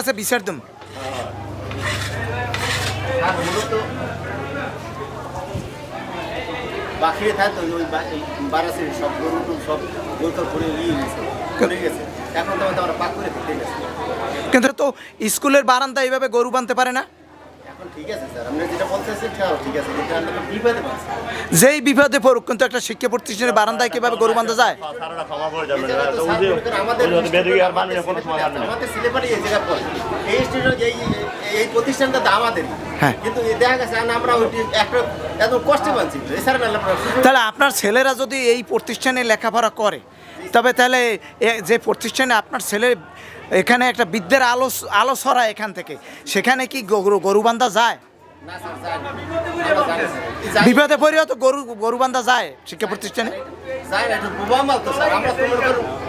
কাছে বিচার দিম। বাকিরে ওই বারাসের সব গরু সব গেছে গেছে। এখন তো আমরা পাক করে ফেটে গেছে। কিন্তু তো স্কুলের বারান্দা এইভাবে গরু বাঁধতে পারে না? যেই বিপদে পড়ুক কিন্তু একটা শিক্ষা প্রতিষ্ঠানের বারান্দায় কীভাবে গরু বাঁধা যায়? যাবেন। এই আমাদের প্রতিষ্ঠানটা হ্যাঁ। কিন্তু দেখা গেছে আমরা একটা এত কষ্টে পাচ্ছি। তাহলে আপনার ছেলেরা যদি এই প্রতিষ্ঠানে লেখাপড়া করে তবে তাহলে যে প্রতিষ্ঠানে আপনার ছেলে এখানে একটা বিদ্যের আলো আলো ছড়া এখান থেকে। সেখানে কি গরু গরু বান্ধা যায়? বিপদে পড়েও তো গরু গরু বান্ধা যায় শিক্ষা প্রতিষ্ঠানে?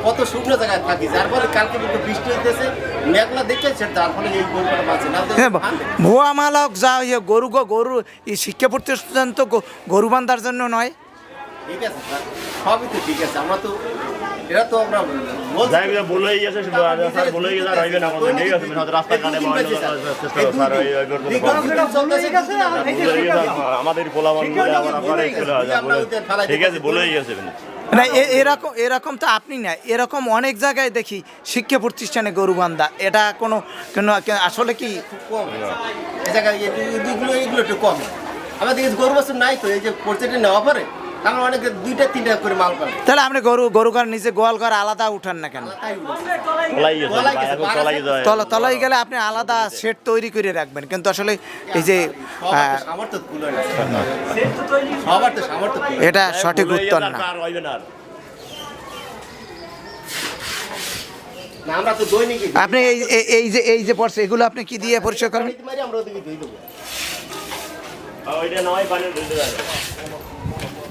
কত শুকনো জায়গায় থাকি যার ফলে কালকে কিন্তু বৃষ্টি হইতেছে মেঘলা দেখতেছে তার ফলে এই গরুটা বাঁচে না। তো হ্যাঁ ভুয়া মালক যা ইয়ে গরু গো গরু এই শিক্ষা প্রতিষ্ঠান তো গ- গরু বান্ধার জন্য নয়। ঠিক আছে সবই তো ঠিক আছে। আমরা তো এটা তো আমরা যাই হোক, বলেই গেছে স্যার বলেই গেছে আর হইবে না ঠিক আছে আমাদের ঠিক আছে বলেই গেছে না এরকম এরকম তো আপনি না এরকম অনেক জায়গায় দেখি শিক্ষা প্রতিষ্ঠানে গরু বান্ধা এটা কোনো কোনো আসলে কি কম। আমাদের গরু বছর নাই তো এই যে পরিচয়টা নেওয়া পরে? আমরা অনেকে দুইটা তিনটা করে মাল পাই তাহলে আপনি গরু গরু ঘর নিজে গোয়াল ঘর আলাদা উঠান না কেন? তলাই গেলে আপনি আলাদা সেট তৈরি করে রাখবেন কিন্তু আসলে এই যে। এটা সঠিক উত্তর না। আপনি এই এই- এই যে এই যে পড়ছে এগুলো আপনি কি দিয়ে পরিচয় করবেন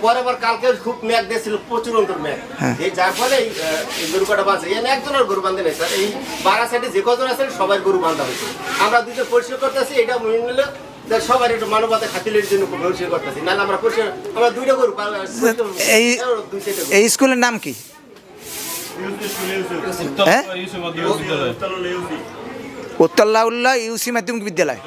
পরে আবার কালকে খুব মেঘ দিয়েছিল প্রচুর অন্তর মেঘ হ্যাঁ। এই যার ফলে এই, একজনের গরু বাঁধে নেই স্যার এই বারা সাইডে যে কজন আছেন সবাই গরু বাঁধা হয়েছে আমরা দুটো পরিষ্কার করতেছি এটা মেনে নিলে সবার একটু মানবতা খাতিলের জন্য পরিষ্কার করতেছি নাহলে আমরা পরিষ্কার আমরা দুইটা গরু এই স্কুলের নাম কি হ্যাঁ ইউসি মাধ্যমিক বিদ্যালয়